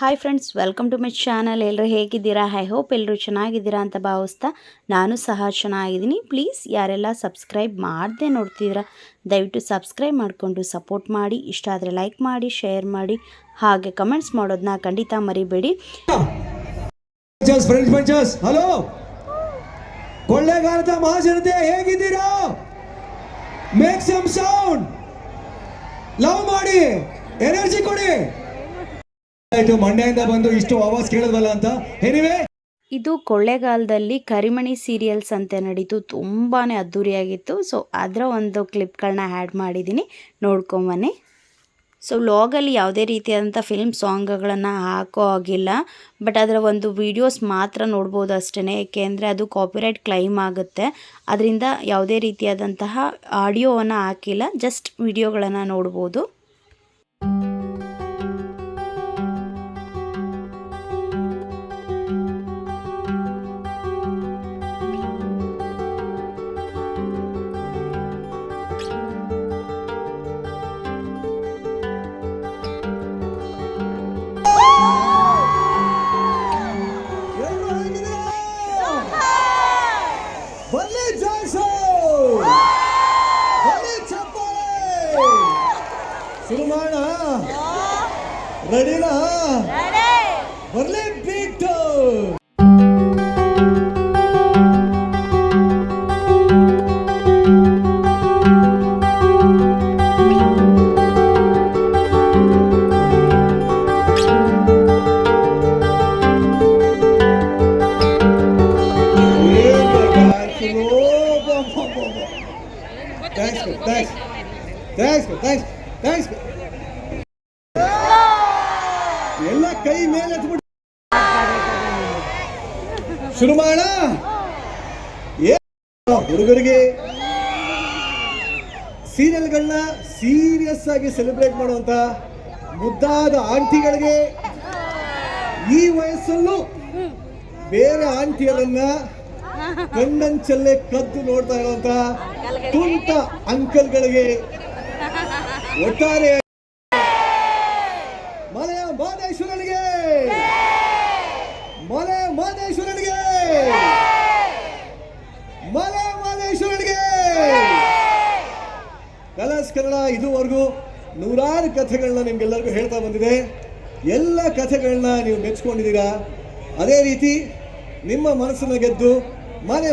Hi friends welcome to my channel ಎಲ್ಲರೂ ಹೇಗಿದ್ದೀರಾ? I hope ಎಲ್ಲರೂ ಚೆನ್ನಾಗಿದ್ದೀರಾ ಅಂತ ಭಾವಿಸ್ತಾ ನಾನು ಸಹ ಚೆನ್ನಾಗಿದ್ದೀನಿ. ಪ್ಲೀಸ್ ಯಾರೆಲ್ಲ ಸಬ್ಸ್ಕ್ರೈಬ್ ಮಾಡದೆ ನೋಡ್ತಿದ್ದೀರಾ, ದಯವಿಟ್ಟು ಸಬ್ಸ್ಕ್ರೈಬ್ ಮಾಡಿಕೊಂಡು ಸಪೋರ್ಟ್ ಮಾಡಿ. ಇಷ್ಟ ಆದರೆ ಲೈಕ್ ಮಾಡಿ ಶೇರ್ ಮಾಡಿ. ಹಾಗೆ ಕಮೆಂಟ್ಸ್ ಮಾಡೋದನ್ನ ಖಂಡಿತ ಮರಿಬೇಡಿ. ಹಲೋ ಕೊಳ್ಳೆಗಾಲದ ಮಹಾಜನತೆ ಹೇಗಿದ್ದೀರಾ? ಎನರ್ಜಿ ಕೊಡಿ. ಆಯ್ತು, ಮಂಡ್ಯದಿಂದ ಬಂದು ಇಷ್ಟು ಕೇಳಿದ್ವಲ್ಲ ಅಂತ. ಎನಿವೆ ಇದು ಕೊಳ್ಳೆಗಾಲದಲ್ಲಿ ಕರಿಮಣಿ ಸೀರಿಯಲ್ಸ್ ಅಂತ ನಡೀತು. ತುಂಬಾನೇ ಅದ್ಧೂರಿಯಾಗಿತ್ತು ಸೊ ಅದರ ಒಂದು ಕ್ಲಿಪ್ಗಳನ್ನ ಆ್ಯಡ್ ಮಾಡಿದ್ದೀನಿ ನೋಡ್ಕೊಂಬನ್ನಿ. ಸೊ ವ್ಲಾಗಲ್ಲಿ ಯಾವುದೇ ರೀತಿಯಾದಂಥ ಫಿಲ್ಮ್ ಸಾಂಗ್ಗಳನ್ನು ಹಾಕೋ ಆಗಿಲ್ಲ ಬಟ್ ಅದರ ಒಂದು ವೀಡಿಯೋಸ್ ಮಾತ್ರ ನೋಡ್ಬೋದು ಅಷ್ಟೇ ಏಕೆಂದರೆ ಅದು ಕಾಪಿರೈಟ್ ಕ್ಲೈಮ್ ಆಗುತ್ತೆ. ಅದರಿಂದ ಯಾವುದೇ ರೀತಿಯಾದಂತಹ ಆಡಿಯೋವನ್ನು ಹಾಕಿಲ್ಲ. ಜಸ್ಟ್ ವಿಡಿಯೋಗಳನ್ನು ನೋಡ್ಬೋದು. ರೆಡಿನಾ ಬರ್ಲಿ beat thanks thanks thanks thanks thanks ಎಲ್ಲ ಕೈ ಮೇಲೆ ಎತ್ಬಿಟ್ಟು ಶುರು ಮಾಡ. ಹುಡುಗರಿಗೆ ಸೀರಿಯಲ್ಗಳನ್ನ ಸೀರಿಯಸ್ ಆಗಿ ಸೆಲೆಬ್ರೇಟ್ ಮಾಡುವಂತ ಮುದ್ದಾದ ಆಂಟಿಗಳಿಗೆ ಈ ವಯಸ್ಸಲ್ಲೂ ಬೇರೆ ಆಂಟಿಯರನ್ನ ಕಣ್ಣಂಚಲ್ಲೇ ಕದ್ದು ನೋಡ್ತಾ ಇರುವಂತ ತುಂಟ ಅಂಕಲ್ಗಳಿಗೆ ಒಟ್ಟಾರೆ ಮಲೆಯ ಮಾದೇಶ್ವರನಿಗೆ ಮಲೆ ಮಾದೇಶ್ವರನಿಗೆ ಮಲೆ ಮಾದೇಶ್ವರನಿಗೆ ಕಲರ್ಸ್ ಕನ್ನಡ ಇದುವರೆಗೂ ನೂರಾರು ಕಥೆಗಳನ್ನ ನಿಮ್ಗೆಲ್ಲರಿಗೂ ಹೇಳ್ತಾ ಬಂದಿದೆ. ಎಲ್ಲ ಕಥೆಗಳನ್ನ ನೀವು ಮೆಚ್ಕೊಂಡಿದ್ದೀರಾ? ಅದೇ ರೀತಿ ನಿಮ್ಮ ಮನಸ್ಸನ್ನು ಗೆದ್ದು ಮನೆ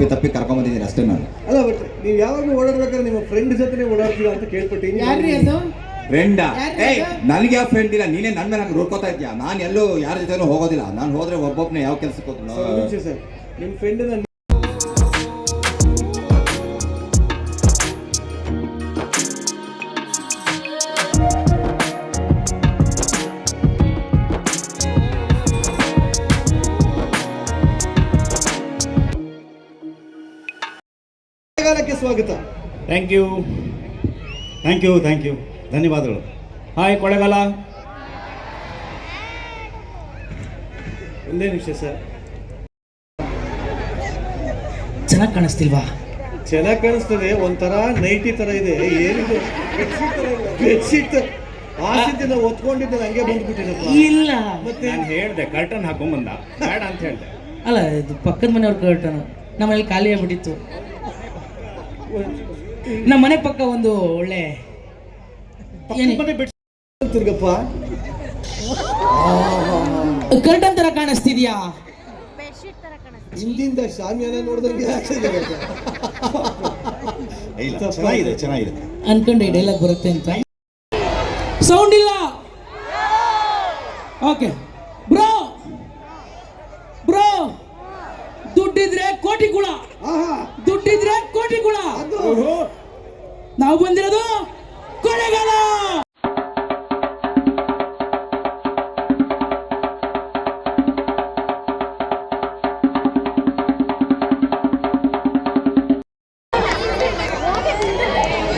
ಅಪ್ಪಿ ತಪ್ಪಿ ಕರ್ಕೊಂಬಂದಿದ್ದೀನಿ ಅಷ್ಟೇ ನಾನು. ಅಲ್ಲ ಬಟ್ ನೀವು ಯಾವಾಗ ಓಡಾಡ್ಬೇಕಾದ್ರೆ ನಿಮ್ಮ ಫ್ರೆಂಡ್ ಜೊತೆ ಓಡಾಡ್ತೀರಾ ಅಂತ ಕೇಳ್ಪಟ್ಟಿನಿ ಯಾರ್ರಿ ಅದು? ಫ್ರೆಂಡ ಯಾರ್ರೀ ಏಯ್ ನನಗೆ ಯಾವ ಫ್ರೆಂಡ್ ಇಲ್ಲ ನೀನೇ ನನ್ನ ಮೇಲೆ ಹಂಗೆ ರೋಡ್ಕೋತಾ ಇದ್ಯಾ ನಾನು ಎಲ್ಲೂ ಯಾರ ಜೊತೆನೂ ಹೋಗೋದಿಲ್ಲ. ನಾನು ಹೋದ್ರೆ ಒಬ್ಬೊಬ್ಬನೇ ಯಾವ ಕೆಲಸಕ್ಕೆ ಹೋಗ್ತೀನಿ ಸರ್ ನಿಮ್ಮ ಫ್ರೆಂಡ್ ಸ್ವಾಗತ. Thank you thank you thank you ಧನ್ಯವಾದಗಳು. ಹಾಯ್ ಕೊಳೆಗಾಲ ಒಂದೇ ನಿಮಿಷ ಸರ್ ಚೆನ್ನಾಗಿ ಕಾಣಿಸ್ತಿಲ್ವಾ? ಚೆನ್ನಾಗಿ ಕಾಣಿಸ್ತದೆ. ಒಂಥರ ನೈಟಿ ತರ ಇದೆ. ಏನಿದೆ? ಬೆಡ್ಶೀಟ್ ಆಸಿದ್ದಿನ ಒತ್ಕೊಂಡಿದ್ದೆ ಹಂಗೆ ಬಂದ್ಬಿಟ್ಟಿರಪ್ಪ ಇಲ್ಲ. ಮತ್ತೆ? ನಾನು ಹೇಳಿದೆ ಕರ್ಟನ್ ಹಾಕೊಂಬಂದ ಬೇಡ ಅಂತ ಹೇಳಿದೆ. ಅಲ್ಲ ಇದು ಪಕ್ಕದ ಮನೆಯವ್ರ ಕರ್ಟನ್ ನಮ್ಮಲ್ಲಿ ಖಾಲಿ ಆಗ್ಬಿಟ್ಟಿತ್ತು. ನಮ್ಮ ಮನೆ ಪಕ್ಕ ಒಂದು ಒಳ್ಳೆ ತಿರ್ಗಪ್ಪ. ಕರ್ಟನ್ ತರ ಕಾಣಿಸ್ತಿದ್ಯಾ? ಹಿಂದಿಂದ ಶಾಮಿಯಾನ ನೋಡಿದಂಗೆ ಆಗ್ತದೆ ಇಲ್ಲ ಚೆನ್ನಾಗಿದೆ ಚೆನ್ನಾಗಿದೆ. ಅನ್ಕೊಂಡೆ ಡೈಲಾಗ್ ಬರುತ್ತೆ ಅಂತ. ಸೌಂಡ್ ಇಲ್ಲ. ಓಕೆ ಬ್ರೋ ಬ್ರೋ ದುಡ್ಡಿದ್ರೆ ಕೋಟಿ ಕೂಡ ಆಹಾ ದುಡ್ಡಿದ್ರೆ ಕೋಟಿ ಗುಣ ಅದು ನಾವು ಬಂದಿರೋದು ಕೊನೆಗಾಲ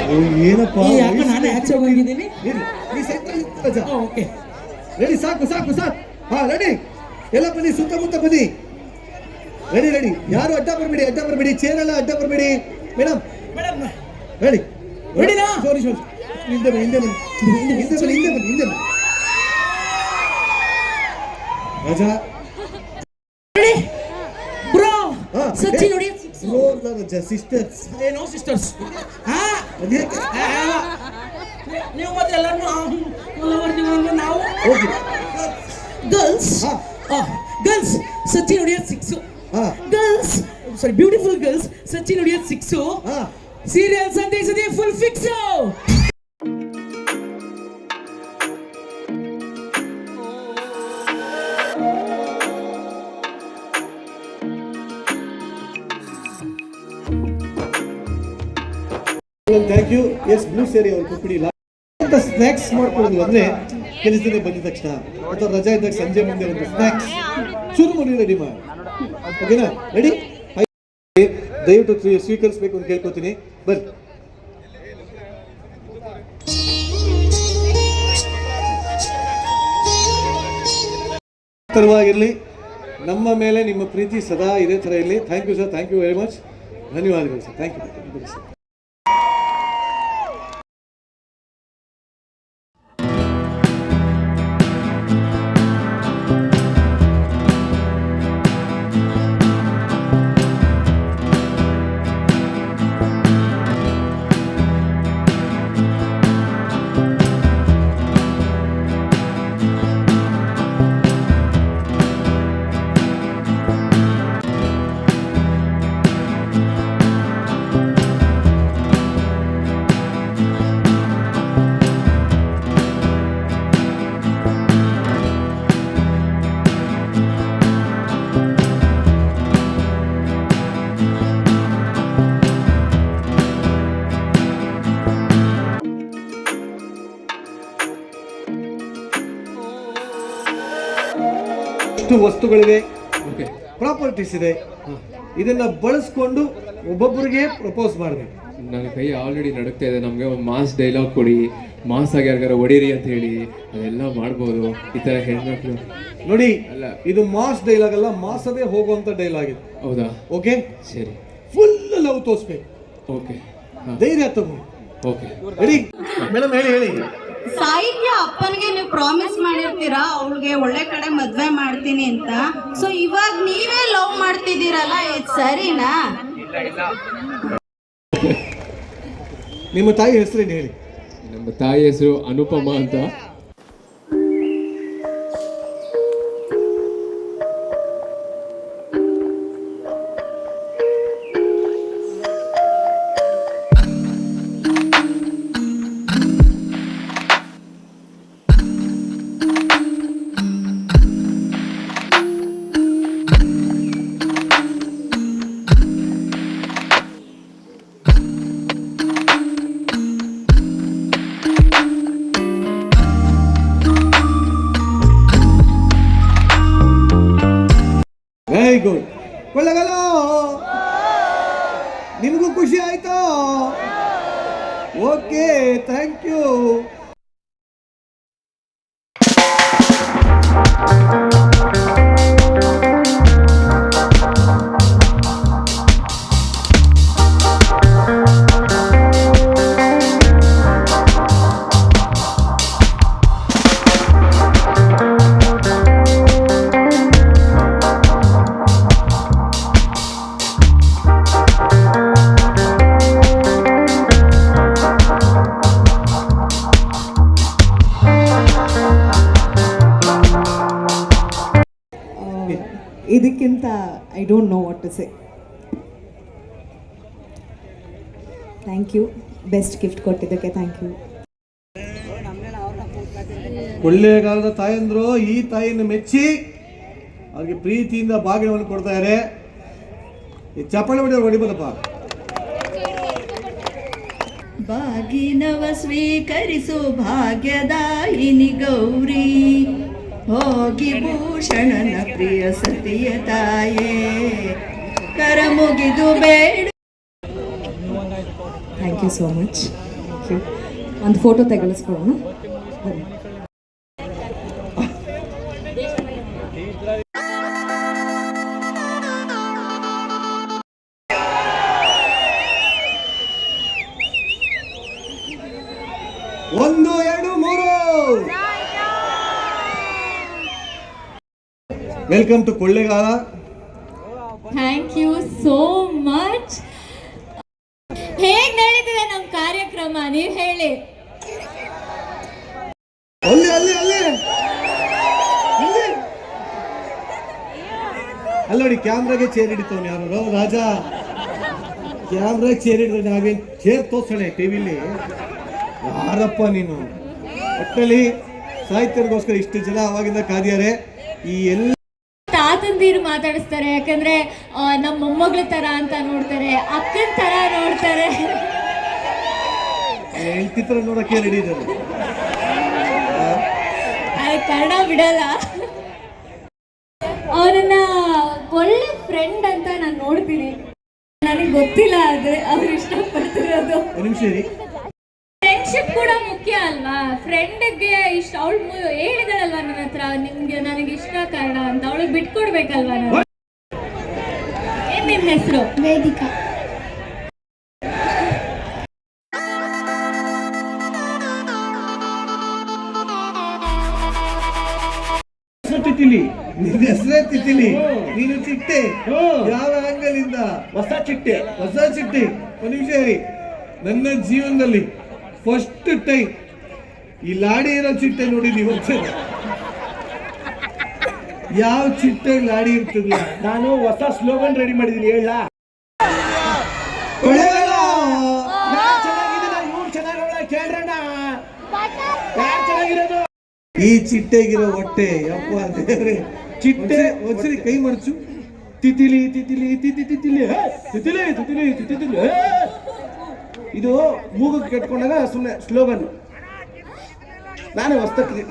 ಓ, ಏನಪ್ಪ ಯಾಕೆ ನಾನೇ ಆಚೆ ಹೋಗಿದ್ದೀನಿ ಓಕೆ ರೆಡಿ ಸಾಕು ಸಾಕು ಸಾಕು ಹಾ ರೆಡಿ ಎಲ್ಲ ಬನ್ನಿ ಸುತ್ತಮುತ್ತ ಬನ್ನಿ ರೆಡಿ ರೆಡಿ ಯಾರು ಅಡ್ಡ ಬರಬೇಡಿ ಅಡ್ಡ ಬರಬೇಡಿ ಚೇರ್ ಎಲ್ಲ ಅಡ್ಡ ಬರಬೇಡಿ ಮೇಡಮ್ ರೆಡಿ ನಾ ಸಾರಿ ಸಾರಿ. ಹಿಂದೆ ಬನ್ನಿ ಹಿಂದೆ ಬನ್ನಿ. ಹಿಂದೆ ಬನ್ನಿ ಹಿಂದೆ ಬನ್ನಿ ಹಿಂದೆ ಬನ್ನಿ. ರಜಾ. ಬ್ರೋ ಸಚ್ಚಿ ನೋಡಿ. ನೋಡ್ ನಾನು ರಜಾ ಸಿಸ್ಟರ್ಸ್ ಏನೋ ಸಿಸ್ಟರ್ಸ್ ಹಾ? ಅದೇಕೆ ಆ, ನೀವು ಮತ್ತೆ ಎಲ್ಲರೂ ನಾವು? ಹೋಗಿ. Girls. Girls six girls sorry beautiful girls Sachin ಹೊಡಿಯೋದು ಸಿಕ್ಸು ಸೀರಿಯಲ್ ಸಂದೇಶ full fix thank you S blue ಸೇರಿ ಅವ್ರು ಕುಪ್ಪಿಡಿಲ್ಲ ಅಂತ ಸ್ನ್ಯಾಕ್ಸ್ ಮಾಡ್ಕೊಳ್ಳೋದು ಅಂದ್ರೆ ಕೆಲಸದಿಂದ ಬಂದಿದ ತಕ್ಷಣ. ಅಥವಾ ರಜಾ ಇದ್ದಾಗ ಸಂಜೆ ಮುಂದೆ ಒಂದು ಸ್ನ್ಯಾಕ್ಸ್ ಶುರು ಮಾಡಿ ರೆಡಿ ಮಾಡಿ. ಓಕೆನಾ ರೆಡಿ ದಯವಿಟ್ಟು ಸ್ವೀ- ಸ್ವೀಕರಿಸ್ಬೇಕು ಅಂತ ಕೇಳ್ಕೊತೀನಿ ಬರ್ರಿ ತರವಾಗಿರಲಿ ನಮ್ಮ ಮೇಲೆ ನಿಮ್ಮ ಪ್ರೀತಿ ಸದಾ ಇದೇ ಥರ ಇರಲಿ. Thank you sir thank you very much ಧನ್ಯವಾದಗಳು ಸರ್ ಥ್ಯಾಂಕ್ ಯು ಸರ್ ಎಷ್ಟು ವಸ್ತುಗಳಿವೆ. ಪ್ರಾಪರ್ಟೀಸ್ ಇದೆ. ಇದನ್ನ ಬಳಸ್ಕೊಂಡು ಒಬ್ಬೊಬ್ಬರಿಗೆ ಪ್ರಪೋಸ್ ಮಾಡಬೇಕು ನನ್ನ ಕೈ ಆಲ್ರೆಡಿ ನಡುಕ್ತಾ ಇದೆ. ನಮಗೆ ಒಂದು ಮಾಸ್ ಡೈಲಾಗ್ ಕೊಡಿ ಮಾಸ್ ಆಗಿ ಯಾರಿಗಾರ ಹೊಡೀರಿ ಅಂತ ಹೇಳಿ ಅದೆಲ್ಲ ಮಾಡ್ಬೋದು. ಈ ಥರ ಹೆಣ್ಮಕ್ಳು. ನೋಡಿ ಅಲ್ಲ. ಇದು ಮಾಸ್ ಡೈಲಾಗ್ ಅಲ್ಲ ಮಾಸದೇ ಹೋಗುವಂತ ಡೈಲಾಗ್ ಇದು. ಹೌದಾ? ಓಕೆ ಸರಿ. ಫುಲ್ ಲವ್ ತೋರಿಸ್ಬೇಕು. ಓಕೆ ಧೈರ್ಯ ತಗೋ. ಓಕೆ ರೆಡಿ ಮೇಡಮ್ ಹೇಳಿ ಹೇಳಿ. ಸಾಹಿತ್ಯ ಅಪ್ಪನಿಗೆ ನೀವು ಪ್ರಾಮಿಸ್ ಮಾಡಿರ್ತೀರಾ? ಅವಳಿಗೆ ಒಳ್ಳೆ ಕಡೆ ಮದ್ವೆ ಮಾಡ್ತೀನಿ ಅಂತ. ಸೊ ಇವಾಗ ನೀವೇ ಲವ್ ಮಾಡ್ತಿದ್ದೀರಲ್ಲ ಇದು ಸರಿನಾ? ನಿಮ್ಮ ತಾಯಿ ಹೆಸರು ಹೇಳಿ? ನಮ್ಮ ತಾಯಿ ಹೆಸರು ಅನುಪಮ ಅಂತ. Okay, thank you. ಇದಕ್ಕಿಂತ I don't know what to say thank you best gift ಕೊಟ್ಟಿದ್ದಕ್ಕೆ ಥ್ಯಾಂಕ್ ಯು ಕೊಳ್ಳೇಗಾಲದ ತಾಯಂದ್ರು ಈ ತಾಯಿಯನ್ನು ಮೆಚ್ಚಿ ಅವ್ರಿಗೆ ಪ್ರೀತಿಯಿಂದ ಭಾಗ್ಯವನ್ನು ಕೊಡ್ತಾ ಇದ್ದಾರೆ. ಈ ಚಪ್ಪಾಳೆ ಹೊಡಿ ಹೊಡಿಬೋದಪ್ಪ ಬಾಗಿನವ ಸ್ವೀಕರಿಸು ಭಾಗ್ಯದಾಯಿನಿ ಗೌರಿ. ಹೋಗಿ ಭೂಷಣನ ಪ್ರಿಯ ಸತಿಯ ತಾಯೇ. ಕರ ಮುಗಿದು ಬೇಡ. ಥ್ಯಾಂಕ್ ಯು ಸೋ ಮಚ್ ಒಂದು photo ತೆಗೆಲಿಸ್ಕೊಳ್ಳೋಣ welcome to Kollegal thank you so much ಹೇಗ್ ನಡೀತಿದೆ ನಮ್ ಕಾರ್ಯಕ್ರಮ? ನೀವ್ ಹೇಳಿ. ಅಲ್ಲಿ ಅಲ್ಲಿ ಅಲ್ಲಿ. ನೋಡಿ ಕ್ಯಾಮ್ರಾಗೆ ಚೇರ್ ಹಿಡಿತವನು ಯಾರು? ರಾಜ. ಕ್ಯಾಮ್ರಾಗೆ ಚೇರ್ ಹಿಡಿದ್ರೆ ನಾವೇನ್ ಚೇರ್ ತೋರ್ಸೋಣ ಟಿವಿಲಿ ಯಾರಪ್ಪ ನೀನು? ಒಟ್ಟಲ್ಲಿ ಸಾಹಿತ್ಯರಿಗೋಸ್ಕರ ಇಷ್ಟು ಜನ ಅವಾಗಿಂದ ಕಾದ್ಯಾರೆ ಈ ಎಲ್ಲ ಮಾತಾಡಿಸ್ತಾರೆ ಯಾಕಂದ್ರೆ ನಮ್ಮ ಮೊಮ್ಮಗಳ ತರ ಅಂತ ನೋಡ್ತಾರೆ ಅಕ್ಕನ ತರ ನೋಡ್ತಾರೆ. ಕನ್ನಡ ಬಿಡಲ್ಲ. ಅವನನ್ನ ಒಳ್ಳೆ ಫ್ರೆಂಡ್ ಅಂತ ನಾನು ನೋಡ್ತೀನಿ. ನನಗೆ ಗೊತ್ತಿಲ್ಲ ಆದ್ರೆ ಅವ್ರು ಇಷ್ಟಪಡ್ತಿರೋದು ಒಂದು ನಿಮಿಷ ಇರಿ ಫ್ರೆಂಡ್ಶಿಪ್ ಕೂಡ ಮುಖ್ಯ ಅಲ್ವಾ? ಫ್ರೆಂಡ್ಗೆ ಇಷ್ಟ ಅವಳು ಹೇಳಿದಳಲ್ವಾ ನನ್ನ ಹತ್ರ ನಿಮ್ಗೆ ನನಗೆ ಇಷ್ಟ ಕಾರಣ ಅಂತ ಅವಳಿಗೆ ಬಿಟ್ಕೊಡ್ಬೇಕಲ್ವಾ ನಾನು? ಏನ್ ನಿಮ್ ಹೆಸರು? ವೇದಿಕಾ. ತಿತಿಲಿ ನಿನ್ನ ಹೆಸರೇ ತಿತಿಲಿ ನೀನು ಚಿಟ್ಟೆ. ಯಾವ ಆಂಗಲ್ ಇಂದ? ಹೊಸ ಚಿಟ್ಟೆ. ಹೊಸ ಚಿಟ್ಟೆ. ಒಂದು ವಿಷಯ ನನ್ನ ಜೀವನದಲ್ಲಿ ಫಸ್ಟ್ ಟೈಮ್ ಈ ಲಾಡಿ ಇರೋ ಚಿಟ್ಟೆ ನೋಡಿದ್ವಿ ಇವತ್ತು ಯಾವ ಚಿಟ್ಟೆ ಲಾಡಿ ಇರ್ತದಲ್ಲ? ನಾನು ಹೊಸ ಸ್ಲೋಗನ್ ರೆಡಿ ಮಾಡಿದ್ದೀನಿ ಹೇಳ ಈ ಚಿಟ್ಟೆಗಿರೋ ಹೊಟ್ಟೆ, ಯಪ್ಪ ದೇವ್ರೆ. ಚಿಟ್ಟೆ, ಒಂದ್ಸರಿ ಕೈ ಮರ್ಚು. ತಿತಿಲಿ ತಿತಿಲಿ, ತಿತಿ, ತಿತಿಲಿ ತಿತಿಲಿ ತಿತಿಲಿ ತಿತಿ ತಿತಿಲಿ. ಇದು ಮೂಗು ಕೆಟ್ಕೊಂಡಾಗ ಸುಮ್ಮನೆ ಸ್ಲೋಗನ್ ನಾನು ಹೊಸ್ತಕ್ಕೆ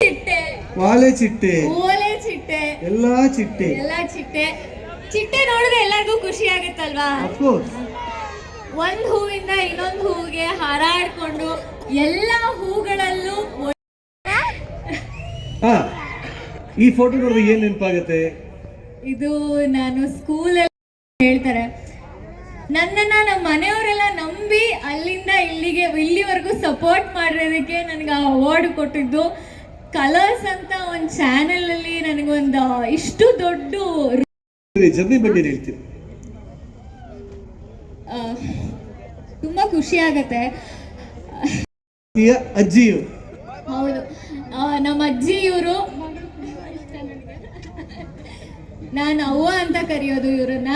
ಚಿಟ್ಟೆ. ವಾಲೆ ಚಿಟ್ಟೆ. ಓಲೆ ಚಿಟ್ಟೆ. ಎಲ್ಲಾ ಚಿಟ್ಟೆ. ಎಲ್ಲ ಚಿಟ್ಟೆ. ಚಿಟ್ಟೆ ನೋಡಿದ್ರೆ ಎಲ್ಲರಿಗೂ ಖುಷಿ ಆಗುತ್ತಲ್ವಾ? ಒಂದ್ ಹೂವಿಂದ ಇನ್ನೊಂದ್ ಹೂವಿಗೆ ಹಾರಾಡ್ಕೊಂಡು ಎಲ್ಲಾ ಹೂಗಳಲ್ಲೂ ಹಾ. ಈ ಫೋಟೋ ನೋಡಿದ್ರೆ ಏನ್ ನೆನಪಾಗತ್ತೆ? ಇದು ನಾನು ಸ್ಕೂಲಲ್ಲಿ ಹೇಳ್ತಾರೆ. ನನ್ನನ್ನ ನಮ್ಮ ಮನೆಯವರೆಲ್ಲ ನಂಬಿ ಅಲ್ಲಿಂದ ಇಲ್ಲಿಗೆ ಇಲ್ಲಿವರೆಗೂ ಸಪೋರ್ಟ್ ಮಾಡಿರೋದಕ್ಕೆ ನನಗೆ ಆ ಅವಾರ್ಡ್ ಕೊಟ್ಟಿದ್ದು. ಕಲರ್ಸ್ ಅಂತ ಒಂದು ಚಾನೆಲ್ ಅಲ್ಲಿ ನನಗೊಂದು ಇಷ್ಟು ದೊಡ್ಡ ಜರ್ನಿ ಬಗ್ಗೆ ಹೇಳ್ತೀನಿ ತುಂಬಾ ಖುಷಿ ಆಗತ್ತೆ. ಹೌದು. ನಮ್ಮ ಅಜ್ಜಿ ಇವರು ನಾನು ಅವ್ವ ಅಂತ ಕರೆಯೋದು ಇವ್ರನ್ನ.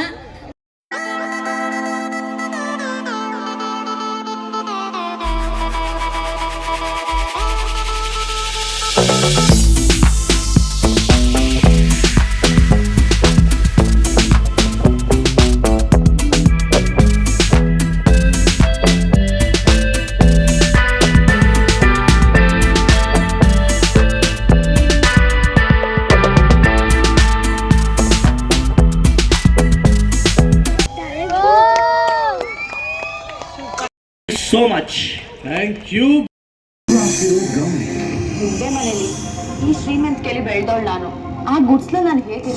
ಕ್ಯೂಬ್ ನಿಂದೆ ಮನೇಲಿ ಈ ಶ್ರೀಮಂತ ಕೇಳಿ ಬೆಳೆದವಳು ನಾನು ಆ ಗುಡ್ಸ್ಲ ನಾನು ಹೇಗೆ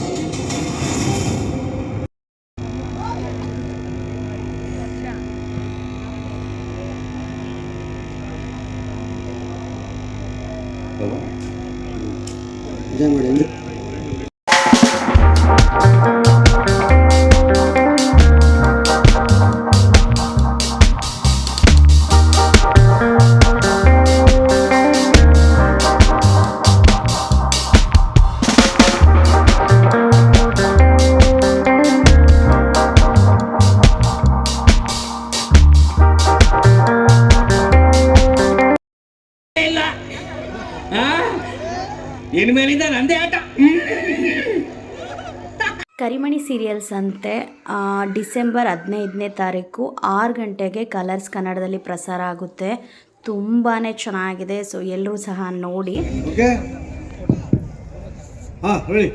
ಇದೇ ಮಾಡಿ ಇನ್ಮೇಲಿಂದ ನಂದೇ ಆಟ. ಕರಿಮಣಿ ಸೀರಿಯಲ್ಸ್ ಅಂತೆ ಡಿಸೆಂಬರ್ ಹದಿನೈದನೇ ತಾರೀಕು ಆರು ಗಂಟೆಗೆ ಕಲರ್ಸ್ ಕನ್ನಡದಲ್ಲಿ ಪ್ರಸಾರ ಆಗುತ್ತೆ. ತುಂಬಾ ಚೆನ್ನಾಗಿದೆ ಸೊ ಎಲ್ಲರೂ ಸಹ ನೋಡಿ. ಓಕೆ? ಹಾ ಹೇಳಿ.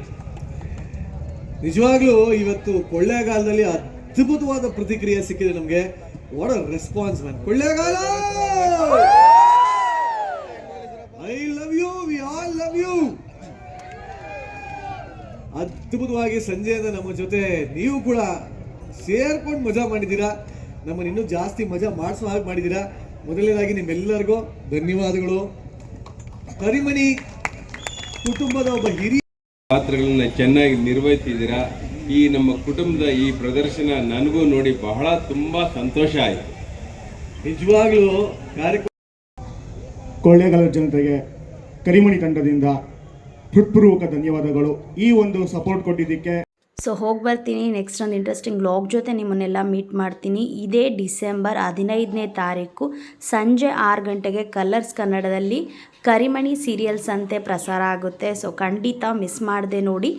ನಿಜವಾಗ್ಲೂ ಇವತ್ತು ಕೊಳ್ಳೇಗಾಲದಲ್ಲಿ ಅದ್ಭುತವಾದ ಪ್ರತಿಕ್ರಿಯೆ ಸಿಕ್ಕಿದೆ ನಮಗೆ. What a response man Kollegal I love you we all love you ಅದ್ಭುತವಾಗಿ ಸಂಜೆಯಿಂದ ನಮ್ಮ ಜೊತೆ ನೀವು ಕೂಡ ಸೇರ್ಕೊಂಡು ಮಜಾ ಮಾಡಿದ್ದೀರಾ? ನಮ್ಮನ್ನು ಇನ್ನೂ ಜಾಸ್ತಿ ಮಜಾ ಮಾಡಿಸೋ ಹಾಗೆ ಮಾಡಿದ್ದೀರಾ? ಮೊದಲನೇದಾಗಿ ನಿಮ್ಮೆಲ್ಲರಿಗೂ ಧನ್ಯವಾದಗಳು. ಕರಿಮಣಿ ಕುಟುಂಬದ ಒಬ್ಬ ಹಿರಿಯ ಪಾತ್ರಗಳನ್ನ ಚೆನ್ನಾಗಿ ನಿರ್ವಹಿಸಿದ್ದೀರಾ? ಈ ನಮ್ಮ ಕುಟುಂಬದ ಈ ಪ್ರದರ್ಶನ ನನಗೂ ನೋಡಿ ಬಹಳ ತುಂಬಾ ಸಂತೋಷ ಆಯಿತು. ನಿಜವಾಗ್ಲೂ ಕಾರ್ಯಕ್ರಮ ಕೊಳ್ಳೇಗಾಲ ಜನತೆಗೆ ಕರಿಮಣಿ ತಂಡದಿಂದ ಹೃತ್ಪೂರ್ವಕ ಧನ್ಯವಾದಗಳು. ಈ ಒಂದು ಸಪೋರ್ಟ್ ಕೊಟ್ಟಿದ್ದಕ್ಕೆ ಸೊ ಹೋಗಿ ಬರ್ತೀನಿ. ನೆಕ್ಸ್ಟ್ ಒಂದು ಇಂಟ್ರೆಸ್ಟಿಂಗ್ ಬ್ಲಾಗ್ ಜೊತೆ ನಿಮ್ಮನ್ನೆಲ್ಲ ಮೀಟ್ ಮಾಡ್ತೀನಿ. ಇದೇ ಡಿಸೆಂಬರ್ ಹದಿನೈದನೇ ತಾರೀಕು ಸಂಜೆ ಆರು ಗಂಟೆಗೆ ಕಲರ್ಸ್ ಕನ್ನಡದಲ್ಲಿ ಕರಿಮಣಿ ಸೀರಿಯಲ್ಸ್ ಅಂತೆ ಪ್ರಸಾರ ಆಗುತ್ತೆ. ಸೊ ಖಂಡಿತ ಮಿಸ್ ಮಾಡದೆ ನೋಡಿ.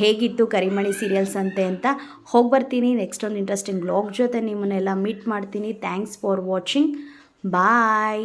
ಹೇಗಿತ್ತು ಕರಿಮಣಿ ಸೀರಿಯಲ್ಸ್ ಅಂತೆ ಅಂತ ಹೋಗಿ ಬರ್ತೀನಿ. ನೆಕ್ಸ್ಟ್ ಒಂದು ಇಂಟ್ರೆಸ್ಟಿಂಗ್ ಬ್ಲಾಗ್ ಜೊತೆ ನಿಮ್ಮನ್ನೆಲ್ಲ ಮೀಟ್ ಮಾಡ್ತೀನಿ. Thanks for watching bye